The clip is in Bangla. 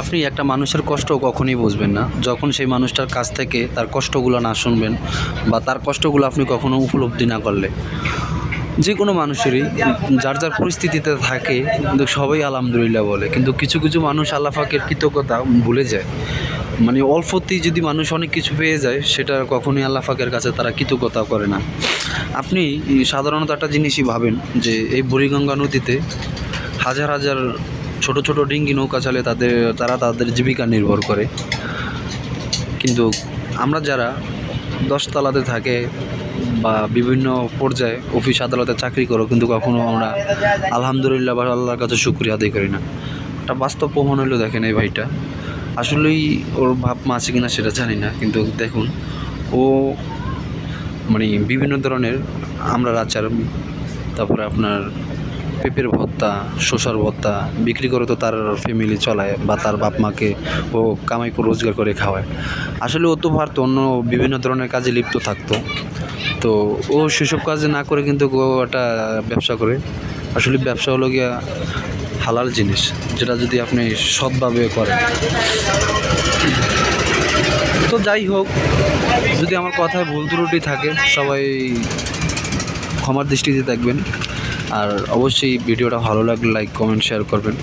আপনি একটা মানুষের কষ্ট কখনই বুঝবেন না। যখন সেই মানুষটার কাছ থেকে তার কষ্টগুলো না শুনবেন বা তার কষ্টগুলো আপনি কখনো উপলব্ধি না করলে যে কোনো মানুষেরই, যার যার পরিস্থিতিতে থাকে, কিন্তু সবাই আলহামদুলিল্লাহ বলে। কিন্তু কিছু কিছু মানুষ আল্লাহ ফাকের কৃতজ্ঞতা ভুলে যায়। মানে অল্পতেই যদি মানুষ অনেক কিছু পেয়ে যায়, সেটা কখনোই আল্লাহ ফাকের কাছে তারা কৃতজ্ঞতা করে না। আপনি সাধারণত একটা জিনিসই ভাবেন যে, এই বুড়িগঙ্গা নদীতে হাজার হাজার ছোট ছোট ডিঙ্গি নৌকা চালে তাদের, তারা তাদের জীবিকা নির্ভর করে। কিন্তু আমরা যারা দশতলাতে থাকে বা বিভিন্ন পর্যায়ে অফিস আদালতে চাকরি করো, কিন্তু কখনো আমরা আলহামদুলিল্লাহ বা আল্লাহর কাছে শুক্রিয়া আদায় করি না। একটা বাস্তব প্রমাণ হলো দেখেন এই ভাইটা। আসলেই ওর ভাব মা আছে কিনা সেটা জানি না, কিন্তু দেখুন, ও মানে বিভিন্ন ধরনের আমরা আচার তারপরে আপনার পেঁপের ভর্তা শোষার ভর্তা বিক্রি করে তো তার ফ্যামিলি চলায় বা তার বাপ মাকে ও কামাই করে রোজগার করে খাওয়ায়। আসলে ও তো পারতো, অন্য বিভিন্ন ধরনের কাজে লিপ্ত থাকতো। তো ও সেসব কাজে না করে কিন্তু ও একটা ব্যবসা করে। আসলে ব্যবসা হলো গিয়া হালাল জিনিস, যেটা যদি আপনি সৎভাবে করেন। তো যাই হোক, যদি আমার কথায় ভুল ত্রুটি থাকে, সবাই ক্ষমার দৃষ্টিতে দেখবেন। আর অবশ্যই ভিডিওটা ভালো লাগলে লাইক কমেন্ট শেয়ার করবেন।